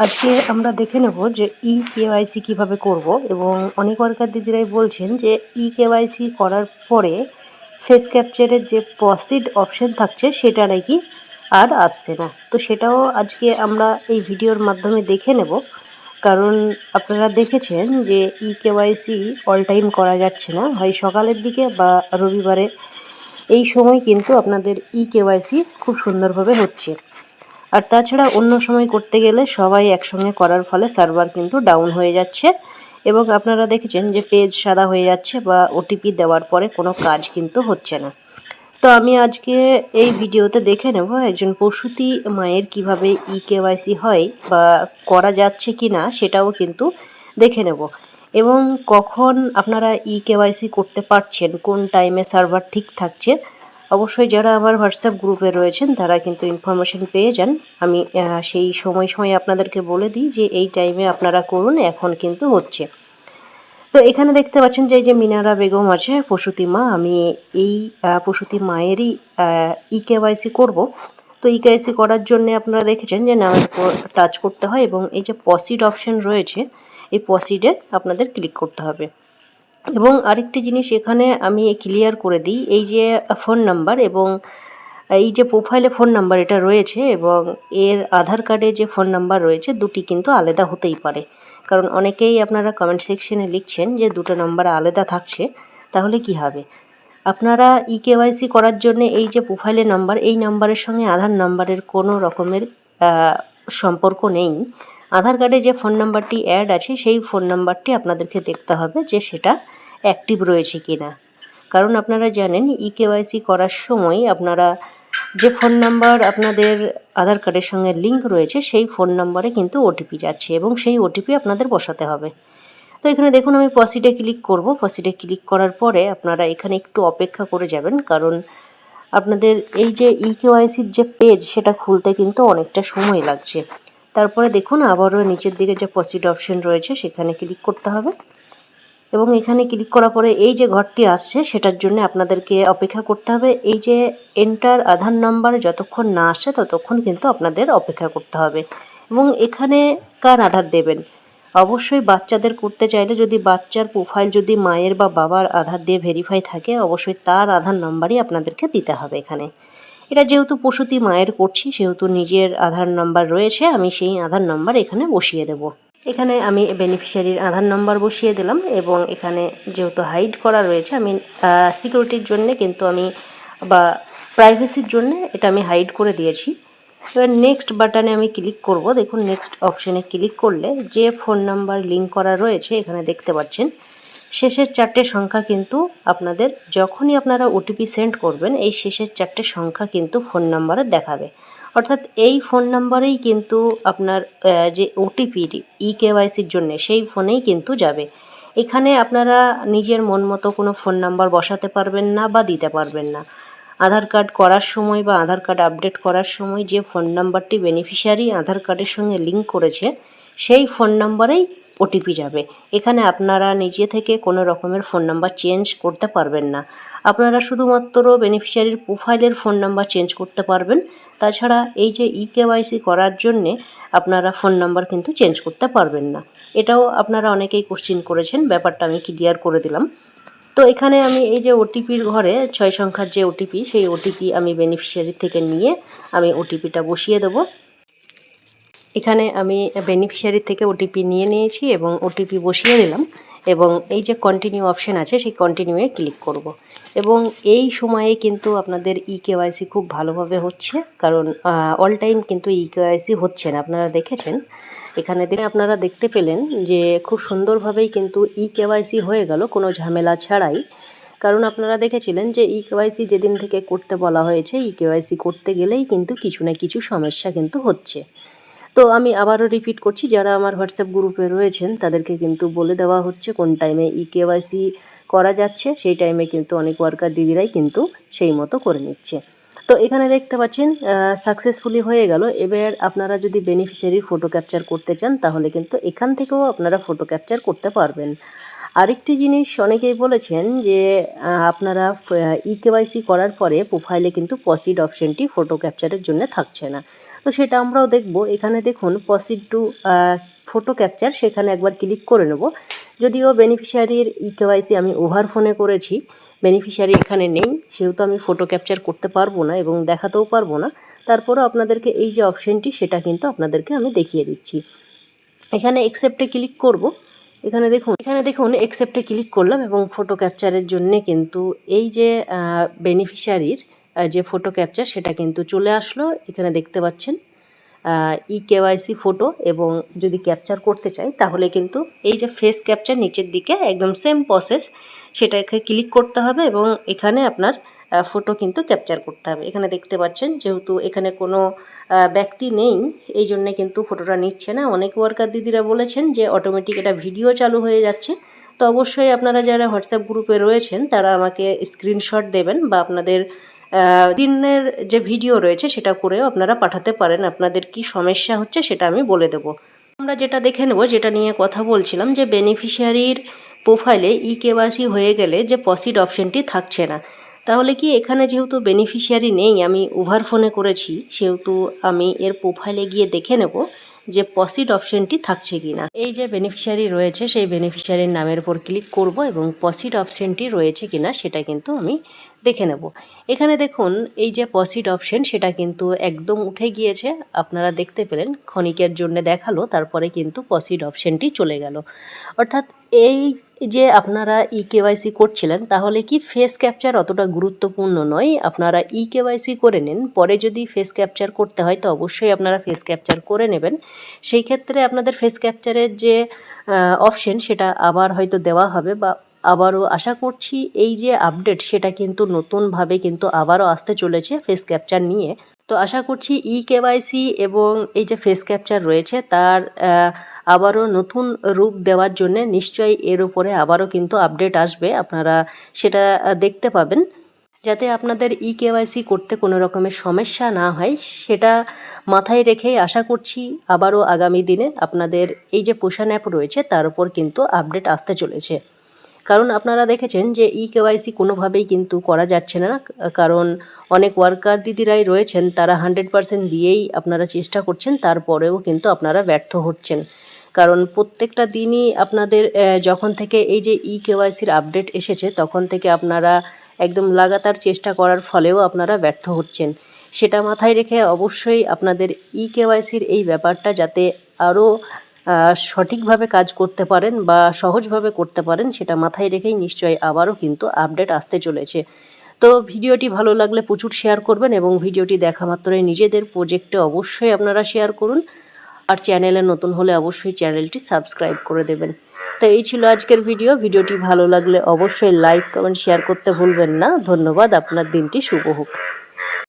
আজকে আমরা দেখে নেব যে ই কেওয়াইসি কীভাবে করব এবং অনেক ওয়ার্কার দিদিরাই বলছেন যে ই কেওয়াইসি করার পরে ফেস ক্যাপচারের যে প্রসিড অপশন থাকছে সেটা নাকি আর আসছে না। তো সেটাও আজকে আমরা এই ভিডিওর মাধ্যমে দেখে নেব। কারণ আপনারা দেখেছেন যে ই কেওয়াইসি অল টাইম করা যাচ্ছে না। হয় সকালের দিকে বা রবিবারে। এই সময় কিন্তু আপনাদের ই কেওয়াইসি খুব সুন্দরভাবে হচ্ছে। আর তাছাড়া অন্য সময় করতে গেলে সবাই একসঙ্গে করার ফলে সার্ভার কিন্তু ডাউন হয়ে যাচ্ছে। এবং আপনারা দেখেছেন যে পেজ সাদা হয়ে যাচ্ছে বা ওটিপি দেওয়ার পরে কোনো কাজ কিন্তু হচ্ছে না। তো আমি আজকে এই ভিডিওতে দেখে নেব একজন প্রসূতি মায়ের কীভাবে ই কেওয়াইসি হয় বা করা যাচ্ছে কি না সেটাও কিন্তু দেখে নেব। এবং কখন আপনারা ই কেওয়াইসি করতে পারছেন, কোন টাইমে সার্ভার ঠিক থাকছে অবশ্যই যারা আমার হোয়াটসঅ্যাপ গ্রুপে রয়েছেন, তারা কিন্তু ইনফরমেশন পেয়ে যান। আমি সেই সময় সময় আপনাদেরকে বলে দিই যে এই টাইমে আপনারা করুন, এখন কিন্তু হচ্ছে। তো এখানে দেখতে পাচ্ছেন যে, এই যে মিনারা বেগম আছে, প্রসূতি মা, আমি এই প্রসূতি মায়েরই ই কেওয়াইসি করব। তো ই কেওয়াইসি করার জন্য আপনারা দেখেছেন যে উপর টাচ করতে হয় এবং এই যে পসিড অপশন রয়েছে, এই পসিডে আপনাদের ক্লিক করতে হবে। এবং আরেকটি জিনিস এখানে আমি ক্লিয়ার করে দিই, এই যে ফোন নাম্বার এবং এই যে প্রোফাইলে ফোন নাম্বার এটা রয়েছে এবং এর আধার কার্ডে যে ফোন নাম্বার রয়েছে, দুটি কিন্তু আলাদা হতেই পারে। কারণ অনেকেই আপনারা কমেন্ট সেকশনে লিখছেন যে দুটো নাম্বার আলাদা থাকছে, তাহলে কি হবে? আপনারা ই কেওয়াইসি করার জন্য এই যে প্রোফাইলের নাম্বার এই নাম্বারের সঙ্গে আধার নাম্বারের কোনো রকমের সম্পর্ক নেই। আধার কার্ডে যে ফোন নাম্বারটি অ্যাড আছে, সেই ফোন নাম্বারটি আপনাদেরকে দেখতে হবে যে সেটা অ্যাক্টিভ রয়েছে কি না কারণ আপনারা জানেন ই কেওয়াইসি করার সময় আপনারা যে ফোন নাম্বার আপনাদের আধার কার্ডের সঙ্গে লিঙ্ক রয়েছে, সেই ফোন নাম্বারে কিন্তু ওটিপি যাচ্ছে এবং সেই ওটিপি আপনাদের বসাতে হবে। তো এখানে দেখুন, আমি পসিডে ক্লিক করব। পসিডে ক্লিক করার পরে আপনারা এখানে একটু অপেক্ষা করে যাবেন, কারণ আপনাদের এই যে ই কেওয়াইসির যে পেজ সেটা খুলতে কিন্তু অনেকটা সময় লাগছে। তারপরে দেখুন আবারও নিচের দিকে যে পসিড অপশন রয়েছে, সেখানে ক্লিক করতে হবে। এবং এখানে ক্লিক করার পরে এই যে ঘরটি আসছে, সেটার জন্য আপনাদেরকে অপেক্ষা করতে হবে। এই যে এন্টার আধার নাম্বার যতক্ষণ না আসে, ততক্ষণ কিন্তু আপনাদের অপেক্ষা করতে হবে। এবং এখানে কার আধার দেবেন? অবশ্যই বাচ্চাদের করতে চাইলে যদি বাচ্চার প্রোফাইল যদি মায়ের বা বাবার আধার দিয়ে ভেরিফাই থাকে, অবশ্যই তার আধার নাম্বারই আপনাদেরকে দিতে হবে এখানে। এটা যেহেতু প্রসূতি মায়ের করছি, সেহেতু নিজের আধার নাম্বার রয়েছে, আমি সেই আধার নাম্বার এখানে বসিয়ে দেব। এখানে আমি বেনিফিশিয়ারির আধার নাম্বার বসিয়ে দিলাম এবং এখানে যেহেতু হাইড করা রয়েছে, আমি সিকিউরিটির জন্যে কিন্তু আমি, বা প্রাইভেসির জন্য এটা আমি হাইড করে দিয়েছি। এবার নেক্সট বাটনে আমি ক্লিক করব। দেখুন নেক্সট অপশনে ক্লিক করলে যে ফোন নাম্বার লিঙ্ক করা রয়েছে, এখানে দেখতে পাচ্ছেন। শেষের চারটে সংখ্যা কিন্তু আপনাদের, যখনই আপনারা ওটিপি সেন্ড করবেন, এই শেষের চারটে সংখ্যা কিন্তু ফোন নাম্বারে দেখাবে। অর্থাৎ এই ফোন নাম্বারেই কিন্তু আপনার যে ওটিপি ই কেওয়াইসির জন্য, সেই ফোনেই কিন্তু যাবে। এখানে আপনারা নিজের মন মতো কোনো ফোন নাম্বার বসাতে পারবেন না বা দিতে পারবেন না। আধার কার্ড করার সময় বা আধার কার্ড আপডেট করার সময় যে ফোন নাম্বারটি বেনিফিশিয়ারি আধার কার্ডের সঙ্গে লিঙ্ক করেছে, সেই ফোন নাম্বারেই ওটিপি যাবে। এখানে আপনারা নিজে থেকে কোনো রকমের ফোন নাম্বার চেঞ্জ করতে পারবেন না। আপনারা শুধুমাত্র বেনিফিশিয়ারির প্রোফাইলের ফোন নাম্বার চেঞ্জ করতে পারবেন। তাছাড়া এই যে ই কেওয়াইসি করার জন্যে আপনারা ফোন নাম্বার কিন্তু চেঞ্জ করতে পারবেন না। এটাও আপনারা অনেকেই কোশ্চিন করেছেন, ব্যাপারটা আমি ক্লিয়ার করে দিলাম। তো এখানে আমি এই যে ওটিপির ঘরে ছয় সংখ্যার যে ওটিপি সেই ওটিপি আমি বেনিফিশিয়ারি থেকে নিয়ে আমি ওটিপিটা বসিয়ে দেবো। এখানে আমি বেনিফিশিয়ারি থেকে ওটিপি নিয়ে নিয়েছি এবং ওটিপি বসিয়ে দিলাম এবং এই যে কন্টিনিউ অপশান আছে, সেই কন্টিনিউয়ে ক্লিক করব। এবং এই সময়ে কিন্তু আপনাদের ই কেওয়াইসি খুব ভালোভাবে হচ্ছে, কারণ অল টাইম কিন্তু ই কেওয়াইসি হচ্ছে না। আপনারা দেখেছেন? এখানে দেখে আপনারা দেখতে পেলেন যে খুব সুন্দরভাবেই কিন্তু ই কেওয়াইসি হয়ে গেল, কোনো ঝামেলা ছাড়াই। কারণ আপনারা দেখেছিলেন যে ই কেওয়াইসি যেদিন থেকে করতে বলা হয়েছে ই কেওয়াইসি করতে গেলেই কিন্তু কিছু না কিছু সমস্যা কিন্তু হচ্ছে। তো আমি আবারও রিপিট করছি, যারা আমার হোয়াটসঅ্যাপ গ্রুপে রয়েছেন, তাদেরকে কিন্তু বলে দেওয়া হচ্ছে কোন টাইমে ই কেওয়াইসি করা যাচ্ছে, সেই টাইমে কিন্তু অনেক ওয়ার্কার দিদিরাই কিন্তু সেই মতো করে নিচ্ছে। তো এখানে দেখতে পাচ্ছেন সাকসেসফুলি হয়ে গেল। এবার আপনারা যদি বেনিফিশিয়ারির ফটো ক্যাপচার করতে চান, তাহলে কিন্তু এখান থেকেও আপনারা ফটো ক্যাপচার করতে পারবেন। আরেকটি জিনিস অনেকেই বলেছেন যে আপনারা ই কেওয়াইসি করার পরে প্রোফাইলে কিন্তু পসিড অপশনটি ফটো ক্যাপচারের জন্য থাকছে না। তো সেটা আমরাও দেখব। এখানে দেখুন পসিড টু ফটো ক্যাপচার সেখানে একবার ক্লিক করে নেব। যদিও বেনিফিশিয়ারির ই কেওয়াইসি আমি ওভার ফোনে করেছি বেনিফিশিয়ারি এখানে নেই, সেহেতু আমি ফটো ক্যাপচার করতে পারব না এবং দেখাতেও পারব না। তারপরেও আপনাদেরকে এই যে অপশনটি সেটা কিন্তু আপনাদেরকে আমি দেখিয়ে দিচ্ছি। এখানে একসেপ্টে ক্লিক করব। এখানে দেখুন এখানে দেখুন একসেপ্টে ক্লিক করলাম এবং ফটো ক্যাপচারের জন্যে কিন্তু এই যে বেনিফিশিয়ারির যে ফটো ক্যাপচার সেটা কিন্তু চলে আসলো। এখানে দেখতে পাচ্ছেন ই কেওয়াইসি ফটো এবং যদি ক্যাপচার করতে চাই তাহলে কিন্তু এই যে ফেস ক্যাপচার নিচের দিকে একদম সেম প্রসেস সেটাকে ক্লিক করতে হবে এবং এখানে আপনার ফটো কিন্তু ক্যাপচার করতে হবে। এখানে দেখতে পাচ্ছেন যেহেতু এখানে কোনো ব্যক্তি নেই, এই জন্য কিন্তু ফটোটা নিচ্ছে না। অনেক ওয়ার্কার দিদিরা বলেছেন যে অটোমেটিক এটা ভিডিও চালু হয়ে যাচ্ছে। তো অবশ্যই আপনারা যারা হোয়াটসঅ্যাপ গ্রুপে রয়েছেন, তারা আমাকে স্ক্রিনশট দেবেন বা আপনাদের দিনের যে ভিডিও রয়েছে সেটা করেও আপনারা পাঠাতে পারেন। আপনাদের কি সমস্যা হচ্ছে সেটা আমি বলে দেব। আমরা যেটা দেখে নেব, যেটা নিয়ে কথা বলছিলাম যে বেনিফিশিয়ারির প্রোফাইলে ই কেওয়াইসি হয়ে গেলে যে পসিড অপশনটি থাকছে না। তাহলে কি এখানে যেহেতু বেনিফিশিয়ারি নেই, আমি ওভার ফোনে করেছি, সেহেতু আমি এর প্রোফাইলে গিয়ে দেখে নেব যে পসিড অপশনটি থাকছে কি না এই যে বেনিফিশিয়ারি রয়েছে, সেই বেনিফিশিয়ারির নামের উপর ক্লিক করব এবং পসিড অপশনটি রয়েছে কি না সেটা কিন্তু আমি দেখে নেব। এখানে দেখুন, এই যে পসিড অপশন সেটা কিন্তু একদম উঠে গিয়েছে, আপনারা দেখতে পেলেন, ক্ষণিকের জন্য দেখাল, তারপরে কিন্তু পসিড অপশনটি চলে গেল। অর্থাৎ এই যে আপনারা ই কেওয়াইসি করছিলেন, তাহলে কি ফেস ক্যাপচার অতটা গুরুত্বপূর্ণ নয়? আপনারা ই কেওয়াইসি করে নিন, পরে যদি ফেস ক্যাপচার করতে হয়, তো অবশ্যই আপনারা ফেস ক্যাপচার করে নেবেন। সেই ক্ষেত্রে আপনাদের ফেস ক্যাপচারের যে অপশন সেটা আবার হয়তো দেওয়া হবে বা আবারও আশা করছি এই যে আপডেট সেটা কিন্তু নতুনভাবে কিন্তু আবারও আসতে চলেছে ফেস ক্যাপচার নিয়ে। তো আশা করছি ই কেওয়াইসি এবং এই যে ফেস ক্যাপচার রয়েছে, তার আবারও নতুন রূপ দেওয়ার জন্য নিশ্চয়ই এর উপরে আবারও কিন্তু আপডেট আসবে, আপনারা সেটা দেখতে পাবেন। যাতে আপনাদের ই কেওয়াইসি করতে কোনো রকমের সমস্যা না হয়, সেটা মাথায় রেখেই আশা করছি আবারও আগামী দিনে আপনাদের এই যে পোষণ অ্যাপ রয়েছে, তার উপর কিন্তু আপডেট আসতে চলেছে। কারণ আপনারা দেখেছেন যে ই কেওয়াইসি কোনোভাবেই কিন্তু করা যাচ্ছে না, কারণ অনেক ওয়ার্কার দিদিরাই রয়েছেন, তারা হান্ড্রেড পার্সেন্ট দিয়েই আপনারা চেষ্টা করছেন, তারপরেও কিন্তু আপনারা ব্যর্থ হচ্ছেন। কারণ প্রত্যেকটা দিনই আপনাদের যখন থেকে এই যে ই কেওয়াইসির আপডেট এসেছে, তখন থেকে আপনারা একদম লাগাতার চেষ্টা করার ফলেও আপনারা ব্যর্থ হচ্ছেন। সেটা মাথায় রেখে অবশ্যই আপনাদের ই কেওয়াইসির এই ব্যাপারটা যাতে আরও সঠিকভাবে কাজ করতে পারেন বা সহজভাবে করতে পারেন, সেটা মাথায় রেখেই নিশ্চয়ই আবারও কিন্তু আপডেট আসতে চলেছে। তো ভিডিওটি ভালো লাগলে প্রচুর শেয়ার করবেন এবং ভিডিওটি দেখা মাত্রই নিজেদের প্রজেক্টে অবশ্যই আপনারা শেয়ার করুন। আর চ্যানেলে নতুন হলে অবশ্যই চ্যানেলটি সাবস্ক্রাইব করে দেবেন। তো এই ছিল আজকের ভিডিও। ভিডিওটি ভালো লাগলে অবশ্যই লাইক, কমেন্ট, শেয়ার করতে ভুলবেন না। ধন্যবাদ। আপনার দিনটি শুভ হোক।